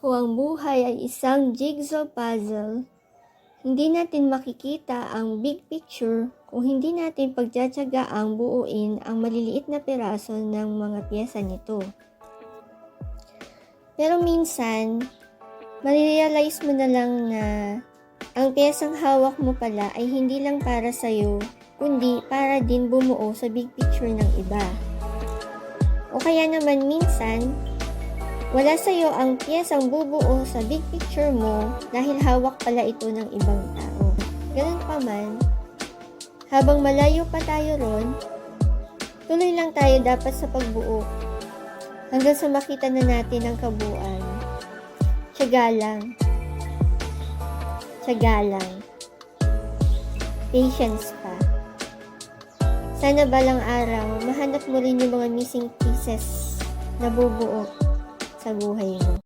Kung ang buhay ay isang jigsaw puzzle, hindi natin makikita ang big picture kung hindi natin pagtsatsaga ang buuin ang maliliit na piraso ng mga pyesa nito. Pero minsan, marirealize mo na lang na ang pyesang hawak mo pala ay hindi lang para sa'yo, kundi para din bumuo sa big picture ng iba. O kaya naman minsan, wala sa'yo ang piyesang bubuo sa big picture mo dahil hawak pala ito ng ibang tao. Ganun pa man, habang malayo pa tayo ron, tuloy lang tayo dapat sa pagbuo hanggang sa makita na natin ang kabuuan. Tiyaga lang. Tiyaga lang. Patience pa. Sana balang araw, mahanap mo rin yung mga missing pieces na bubuo sa buhay mo.